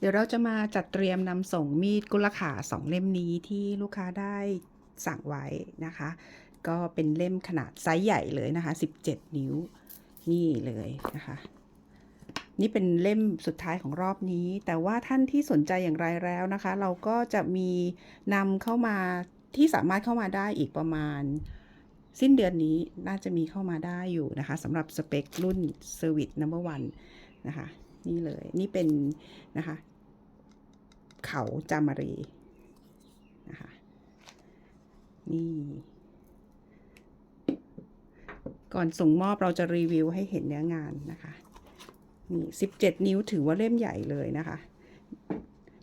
เดี๋ยวเราจะมาจัดเตรียมนำส่งมีดกุลขาสองเล่มนี้ที่ลูกค้าได้สั่งไว้นะคะ ก็เป็นเล่มขนาดไซส์ใหญ่เลยนะคะ 17 นิ้วนี่เลยนะคะ นี่เป็นเล่มสุดท้ายของรอบนี้ แต่ว่าท่านที่สนใจอย่างไรแล้วนะคะ เราก็จะมีนำเข้ามาที่สามารถเข้ามาได้อีกประมาณสิ้นเดือนนี้น่าจะมีเข้ามาได้อยู่นะคะสำหรับสเปครุ่น Service Number One นะคะ นี่เลยนี่เป็นนะคะ เขาจามารีนะคะนี่ ก่อนส่งมอบเราจะรีวิวให้เห็นเนื้องานนะคะนี่17นิ้วถือว่าเล่มใหญ่เลยนะคะ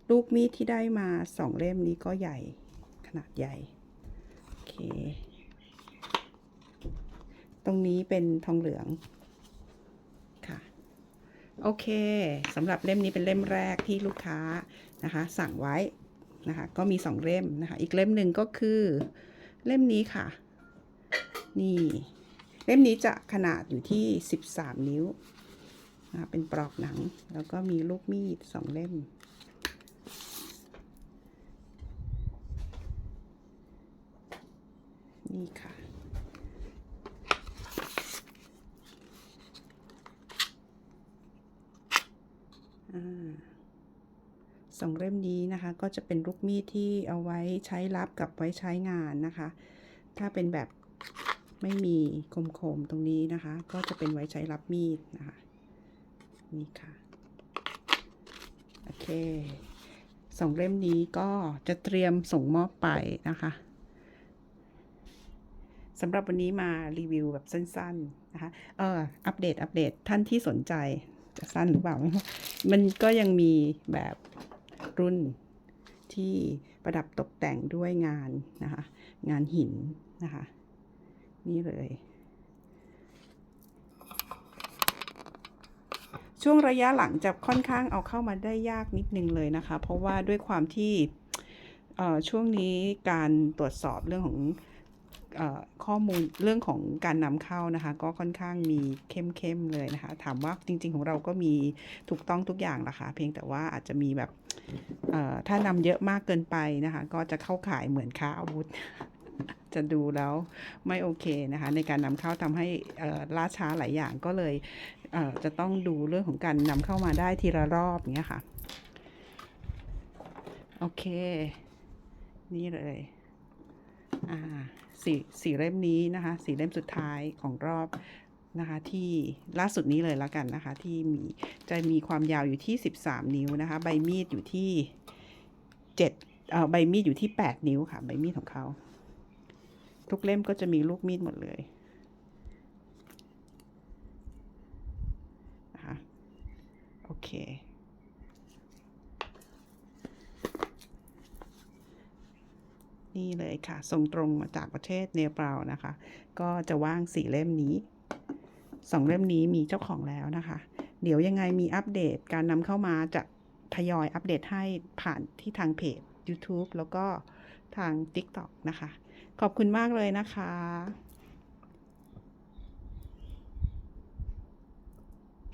ลูกมีดที่ได้มาสองเล่มนี้ก็ใหญ่ขนาดใหญ่ โอเค ตรงนี้เป็นทองเหลือง โอเคสำหรับเล่มนี้เป็นเล่มแรกที่ลูกค้านะคะ สั่งไว้นะคะ ก็มีสองเล่มนะคะ อีกเล่มหนึ่งก็คือเล่มนี้ค่ะ นี่ เล่มนี้จะขนาดอยู่ที่ 13 นิ้วนะคะเป็นปลอกหนัง แล้วก็มีลูกมีดสองเล่ม นี่ค่ะ สองเล่มนี้นะคะก็จะเป็นลูกมีดที่เอาไว้ใช้รับกับไว้ใช้งานนะคะ ถ้าเป็นแบบไม่มีคมๆตรงนี้นะคะ ก็จะเป็นไว้ใช้รับมีดนะคะ นี่ค่ะ โอเคสองเล่มนี้ก็จะเตรียมส่งมอบไปนะคะสำหรับวันนี้มารีวิวแบบสั้น ๆ นะคะ เอออัปเดต อัปเดตท่านที่สนใจจะสั้นหรือเปล่า มันก็ยังมีแบบรุ่นที่ประดับตกแต่งด้วยงานนะคะ งานหินนะคะ นี่เลย ช่วงระยะหลังจะค่อนข้างเอาเข้ามาได้ยากนิดนึงเลยนะคะ เพราะว่าด้วยความที่ช่วงนี้การตรวจสอบเรื่องของ ข้อมูลเรื่องของการนำเข้านะคะ ก็ค่อนข้างมีเข้มๆเลยนะคะ ถามว่าจริง ๆ ของเราก็มีถูกต้องทุกอย่างละค่ะเพียงแต่ว่าอาจจะมีแบบถ้านำเยอะมากเกินไปนะคะ ก็จะเข้าข่ายเหมือนค้าอาวุธ จะดูแล้วไม่โอเคนะคะ ในการนำเข้าทำให้ล่าช้าหลายอย่างก็เลยเจะต้องดูเรื่องของการนำเข้ามาได้ทีละรอบเงี้ยค่ะ โอเค นี่เลย อ่าสี่สี่เล่มนี้นะคะสี่เล่มสุดท้ายของรอบนะคะที่ล่าสุดนี้เลยแล้วกันนะคะที่มีจะมีความยาวอยู่ที่ 13 นิ้วนะคะใบมีดอยู่ที่7เอ่อใบมีดอยู่ที่ 8 นิ้วค่ะใบมีดของเขาทุกเล่มก็จะมีลูกมีดหมดเลยนะคะโอเค นี่เลยค่ะ ส่งตรงมาจากประเทศเนปาลนะคะ ก็จะว่างสี่เล่มนี้สองเล่มนี้มีเจ้าของแล้วนะคะ เดี๋ยวยังไงมีอัปเดตการนำเข้ามาจะทยอยอัปเดตให้ผ่านที่ทางเพจ YouTube แล้วก็ทาง TikTok นะคะ ขอบคุณมากเลยนะคะ